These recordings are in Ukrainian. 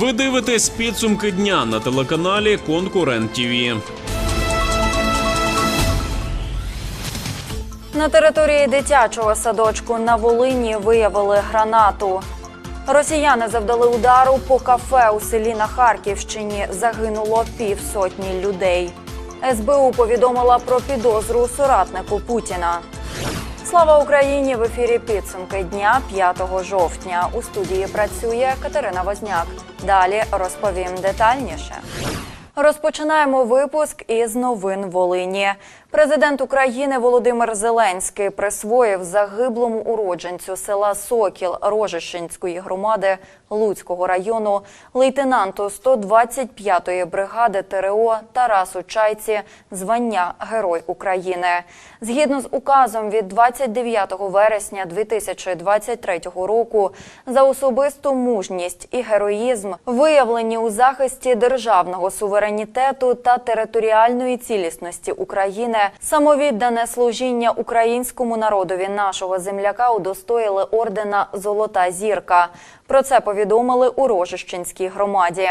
Ви дивитесь підсумки дня на телеканалі Конкурент ТІВІ. На території дитячого садочку на Волині виявили гранату. Росіяни завдали удару по кафе у селі на Харківщині. Загинуло півсотні людей. СБУ повідомила про підозру соратнику Путіна. Слава Україні! В ефірі підсумки дня 5 жовтня. У студії працює Катерина Возняк. Далі розповім детальніше. Розпочинаємо випуск із новин Волині. Президент України Володимир Зеленський присвоїв загиблому уродженцю села Сокіл Рожищенської громади Луцького району лейтенанту 125-ї бригади ТРО Тарасу Чайці звання Герой України. Згідно з указом від 29 вересня 2023 року за особисту мужність і героїзм, виявлені у захисті державного суверенітету та територіальної цілісності України, самовіддане служіння українському народові нашого земляка удостоїли ордена Золота зірка. Про це повідомили у Рожищенській громаді.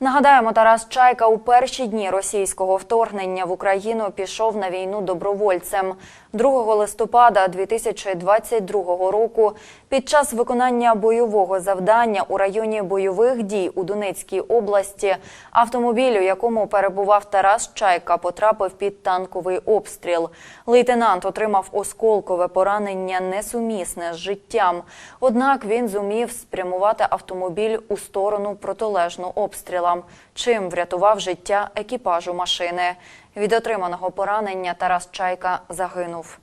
Нагадаємо, Тарас Чайка у перші дні російського вторгнення в Україну пішов на війну добровольцем. 2 листопада 2022 року під час виконання бойового завдання у районі бойових дій у Донецькій області автомобіль, у якому перебував Тарас Чайка, потрапив під танковий обстріл. Лейтенант отримав осколкове поранення несумісне з життям. Однак він зумів спрямувати автомобіль у сторону протилежну обстрілам, чим врятував життя екіпажу машини. Від отриманого поранення Тарас Чайка загинув.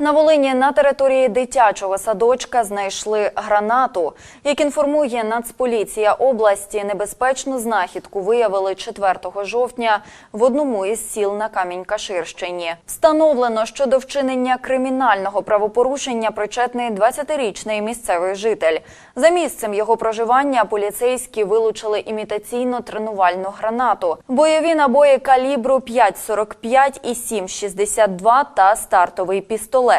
На Волині на території дитячого садочка знайшли гранату. Як інформує Нацполіція області, небезпечну знахідку виявили 4 жовтня в одному із сіл на Камінь-Каширщині. Встановлено, що до вчинення кримінального правопорушення причетний 20-річний місцевий житель. За місцем його проживання поліцейські вилучили імітаційно тренувальну гранату, бойові набої калібру 5,45 і 7,62 та стартовий пістолет.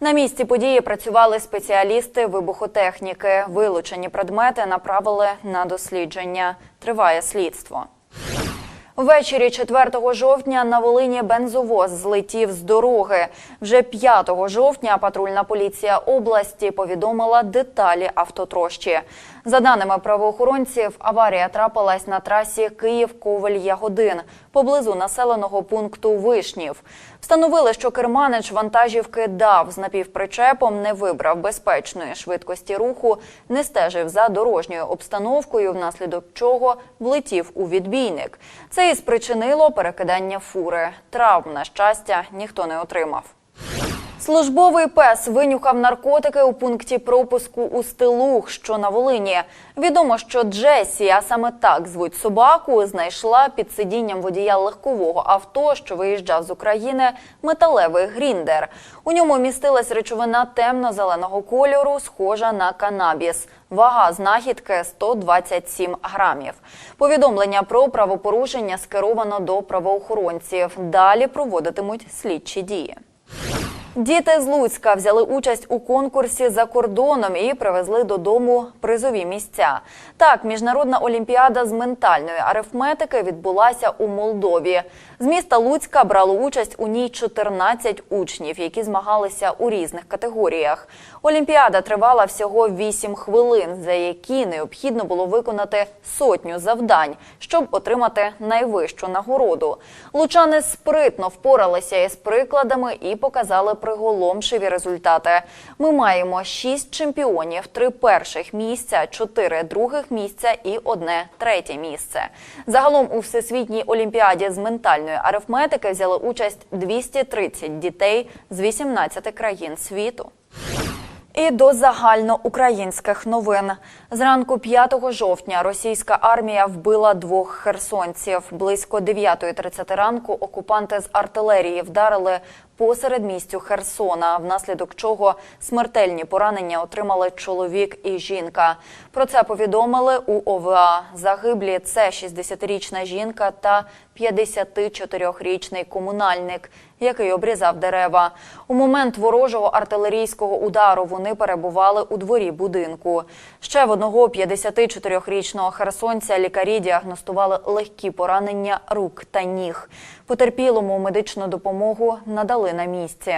На місці події працювали спеціалісти вибухотехніки. Вилучені предмети направили на дослідження. Триває слідство. Ввечері 4 жовтня на Волині бензовоз злетів з дороги. Вже 5 жовтня патрульна поліція області повідомила деталі автотрощі. За даними правоохоронців, аварія трапилась на трасі Київ-Ковель-Ягодин поблизу населеного пункту Вишнів. Встановили, що керманич вантажівки дав з напівпричепом, не вибрав безпечної швидкості руху, не стежив за дорожньою обстановкою, внаслідок чого влетів у відбійник. Це і спричинило перекидання фури. Травм, на щастя, ніхто не отримав. Службовий пес винюхав наркотики у пункті пропуску у Стилух, що на Волині. Відомо, що Джесі, а саме так звуть собаку, знайшла під сидінням водія легкового авто, що виїжджав з України, металевий гріндер. У ньому містилась речовина темно-зеленого кольору, схожа на канабіс. Вага знахідки 127 грамів. Повідомлення про правопорушення скеровано до правоохоронців. Далі проводитимуть слідчі дії. Діти з Луцька взяли участь у конкурсі за кордоном і привезли додому призові місця. Так, міжнародна олімпіада з ментальної арифметики відбулася у Молдові. З міста Луцька брало участь у ній 14 учнів, які змагалися у різних категоріях. Олімпіада тривала всього 8 хвилин, за які необхідно було виконати сотню завдань, щоб отримати найвищу нагороду. Лучани спритно впоралися із прикладами і показали приголомшиві результати. Ми маємо 6 чемпіонів, 3 перших місця, 4 других місця і одне третє місце. Загалом у всесвітній олімпіаді з ментальної арифметики взяли участь 230 дітей з 18 країн світу. І до загальноукраїнських новин. Зранку 5 жовтня російська армія вбила двох херсонців. Близько 9.30 ранку окупанти з артилерії вдарили посеред місцю Херсона, внаслідок чого смертельні поранення отримали чоловік і жінка. Про це повідомили у ОВА. Загиблі це 60-річна жінка та 54-річний комунальник, який обрізав дерева. У момент ворожого артилерійського удару вони перебували у дворі будинку. Ще в одного 54-річного херсонця лікарі діагностували легкі поранення рук та ніг. Потерпілому медичну допомогу надали на місці.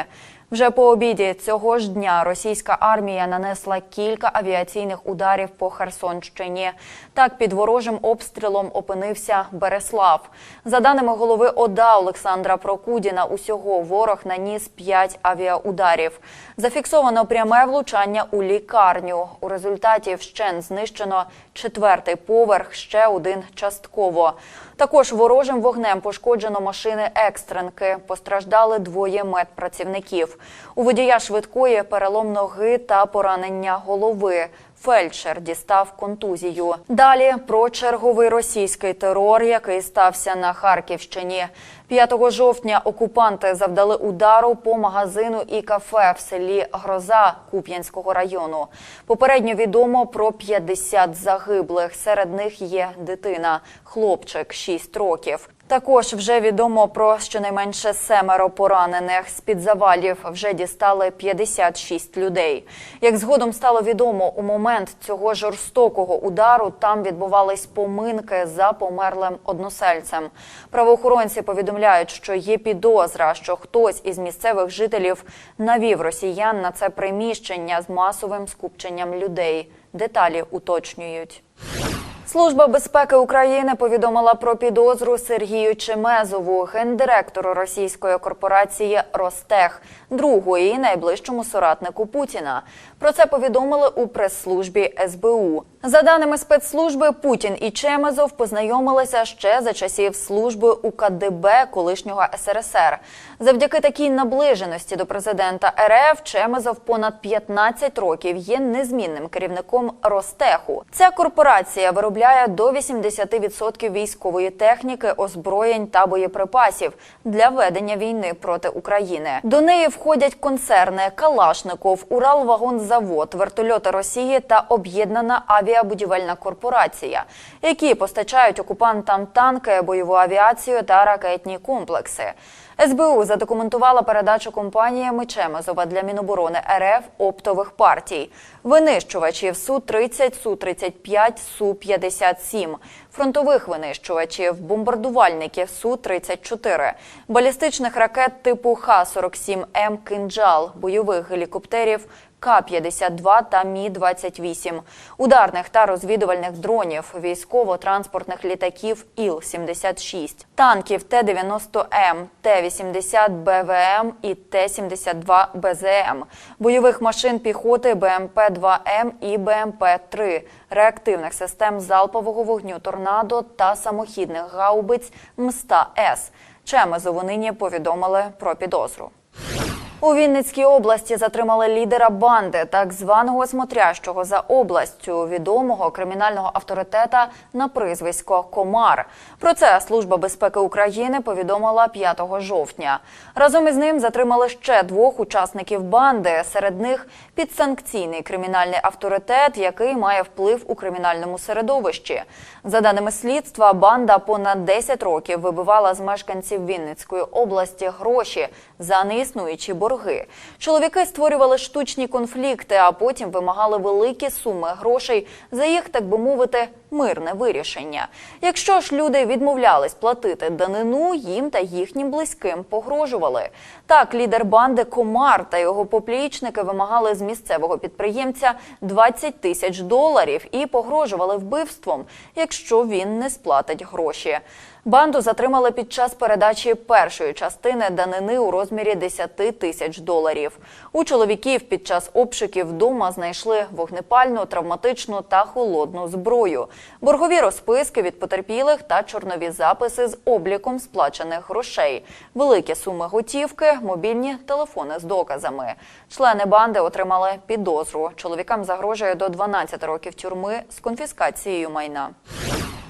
Вже по обіді цього ж дня російська армія нанесла кілька авіаційних ударів по Херсонщині. Так під ворожим обстрілом опинився Береслав. За даними голови ОДА Олександра Прокудіна, усього ворог наніс 5 авіаударів. Зафіксовано пряме влучання у лікарню. У результаті вщен знищено четвертий поверх, ще один частково. Також ворожим вогнем пошкоджено машини екстренки. Постраждали двоє медпрацівників. У водія швидкої перелом ноги та поранення голови. Фельдшер дістав контузію. Далі про черговий російський терор, який стався на Харківщині. 5 жовтня окупанти завдали удару по магазину і кафе в селі Гроза Куп'янського району. Попередньо відомо про 50 загиблих. Серед них є дитина, хлопчик 6 років. Також вже відомо про щонайменше семеро поранених. З під завалів вже дістали 56 людей. Як згодом стало відомо, у момент цього жорстокого удару там відбувались поминки за померлим односельцем. Правоохоронці повідомляють, що є підозра, що хтось із місцевих жителів навів росіян на це приміщення з масовим скупченням людей. Деталі уточнюють. Служба безпеки України повідомила про підозру Сергію Чемезову, гендиректору російської корпорації Ростех, другої найближчому соратнику Путіна. Про це повідомили у прес-службі СБУ. За даними спецслужби, Путін і Чемезов познайомилися ще за часів служби у КДБ колишнього СРСР. Завдяки такій наближеності до президента РФ Чемезов понад 15 років є незмінним керівником Ростеху. Ця корпорація виробляє до 80% військової техніки, озброєнь та боєприпасів для ведення війни проти України. До неї входять концерни Калашников, Уралвагонзавод, вертольоти Росії та об'єднана авіабудівельна корпорація, які постачають окупантам танки, бойову авіацію та ракетні комплекси. СБУ задокументувала передачу компаніями Чемезова для Міноборони РФ оптових партій, винищувачів Су-30, Су-35, Су-57, фронтових винищувачів, бомбардувальників Су-34, балістичних ракет типу Х-47М «Кинджал», бойових гелікоптерів К-52 та Мі-28, ударних та розвідувальних дронів, військово-транспортних літаків Іл-76, танків Т-90М, Т-80 БВМ і Т-72 БЗМ, бойових машин піхоти БМП-2М і БМП-3, реактивних систем залпового вогню «Торнадо» та самохідних гаубиць МСТА-С. Чемезову нині повідомили про підозру. У Вінницькій області затримали лідера банди, так званого смотрящого за областю, відомого кримінального авторитета на прізвисько Комар. Про це Служба безпеки України повідомила 5 жовтня. Разом із ним затримали ще двох учасників банди. Серед них підсанкційний кримінальний авторитет, який має вплив у кримінальному середовищі. За даними слідства, банда понад 10 років вибивала з мешканців Вінницької області гроші за неіснуючі борги. Чоловіки створювали штучні конфлікти, а потім вимагали великі суми грошей за їх, так би мовити, мирне вирішення. Якщо ж люди відмовлялись платити данину, їм та їхнім близьким погрожували. Так, лідер банди Комар та його поплічники вимагали з місцевого підприємця 20 тисяч доларів і погрожували вбивством, якщо він не сплатить гроші. Банду затримали під час передачі першої частини данини у розмірі 10 тисяч доларів. У чоловіків під час обшуків вдома знайшли вогнепальну, травматичну та холодну зброю, боргові розписки від потерпілих та чорнові записи з обліком сплачених грошей, великі суми готівки, мобільні телефони з доказами. Члени банди отримали підозру. Чоловікам загрожує до 12 років тюрми з конфіскацією майна.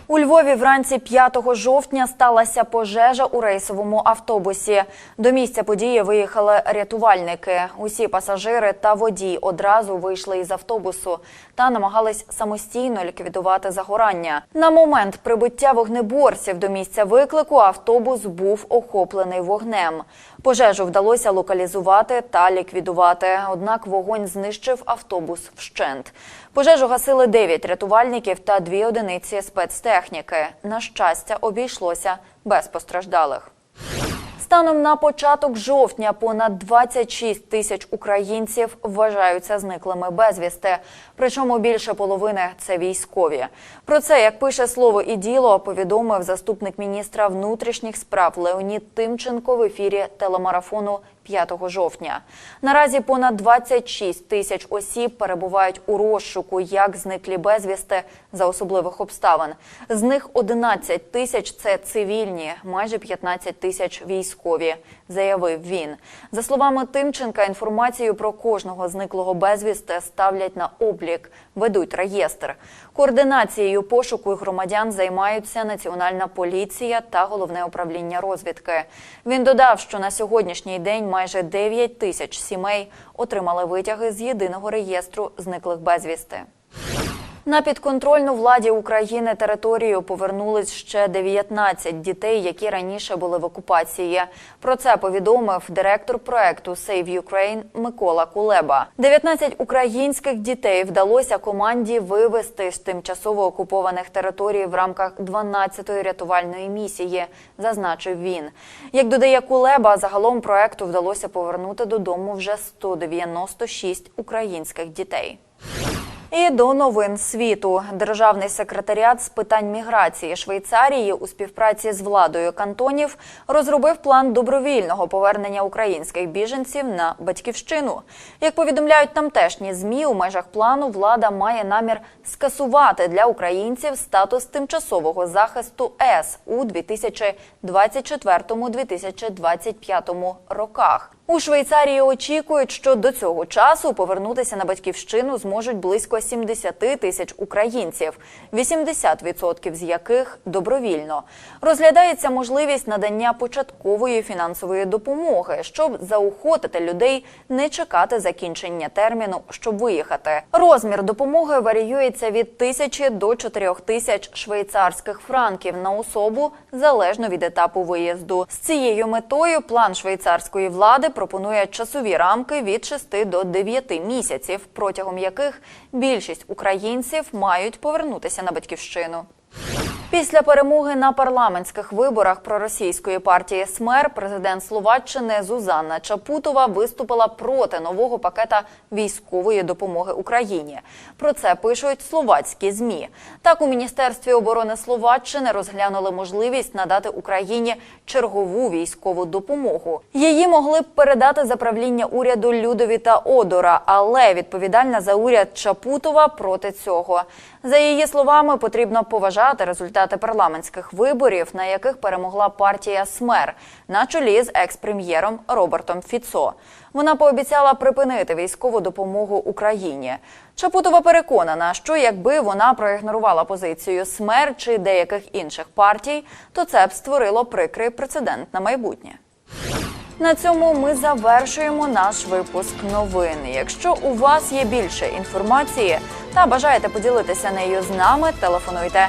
У Львові вранці 5 жовтня сталася пожежа у рейсовому автобусі. До місця події виїхали рятувальники. Усі пасажири та водій одразу вийшли із автобусу та намагались самостійно ліквідувати загорання. На момент прибуття вогнеборців до місця виклику автобус був охоплений вогнем. Пожежу вдалося локалізувати та ліквідувати. Однак вогонь знищив автобус вщент. Пожежу гасили 9 рятувальників та 2 одиниці спецтехніки. На щастя, обійшлося без постраждалих. Станом на початок жовтня понад 26 тисяч українців вважаються зниклими безвісти. Причому більше половини це військові. Про це, як пише слово і діло, повідомив заступник міністра внутрішніх справ Леонід Тимченко в ефірі телемарафону 5 жовтня. Наразі понад 26 тисяч осіб перебувають у розшуку як зниклі безвісти за особливих обставин. З них 11 тисяч це цивільні, майже 15 тисяч військові, заявив він. За словами Тимченка, інформацію про кожного зниклого безвісти ставлять на облік, ведуть реєстр. Координацією пошуку громадян займаються Національна поліція та головне управління розвідки. Він додав, що на сьогоднішній день майже 9 тисяч сімей отримали витяги з єдиного реєстру зниклих безвісти. На підконтрольну владі України територію повернулись ще 19 дітей, які раніше були в окупації. Про це повідомив директор проекту Save Ukraine Микола Кулеба. 19 українських дітей вдалося команді вивезти з тимчасово окупованих територій в рамках 12-ї рятувальної місії, зазначив він. Як додає Кулеба, загалом проекту вдалося повернути додому вже 196 українських дітей. І до новин світу державний секретаріат з питань міграції Швейцарії у співпраці з владою кантонів розробив план добровільного повернення українських біженців на батьківщину. Як повідомляють тамтешні змі, у межах плану влада має намір скасувати для українців статус тимчасового захисту С у 2024-2025 роках. У Швейцарії очікують, що до цього часу повернутися на батьківщину зможуть близько 70 тисяч українців, 80% з яких добровільно. Розглядається можливість надання початкової фінансової допомоги, щоб заохотити людей не чекати закінчення терміну, щоб виїхати. Розмір допомоги варіюється від тисячі до 4 тисяч швейцарських франків на особу залежно від етапу виїзду. З цією метою план швейцарської влади пропонує часові рамки від 6 до 9 місяців, протягом яких більшість українців мають повернутися на батьківщину. Після перемоги на парламентських виборах проросійської партії СМЕР президент Словаччини Зузанна Чапутова виступила проти нового пакета військової допомоги Україні. Про це пишуть словацькі змі. Так у міністерстві оборони Словаччини розглянули можливість надати Україні чергову військову допомогу. Її могли б передати за правління уряду Людові та Одора, але відповідальна за уряд Чапутова проти цього. За її словами, потрібно поважати результати парламентських виборів, на яких перемогла партія СМЕР на чолі з екс-прем'єром Робертом Фіцо. Вона пообіцяла припинити військову допомогу Україні. Чапутова переконана, що якби вона проігнорувала позицію СМЕР чи деяких інших партій, то це б створило прикрий прецедент на майбутнє. На цьому ми завершуємо наш випуск новин. Якщо у вас є більше інформації та бажаєте поділитися нею з нами, телефонуйте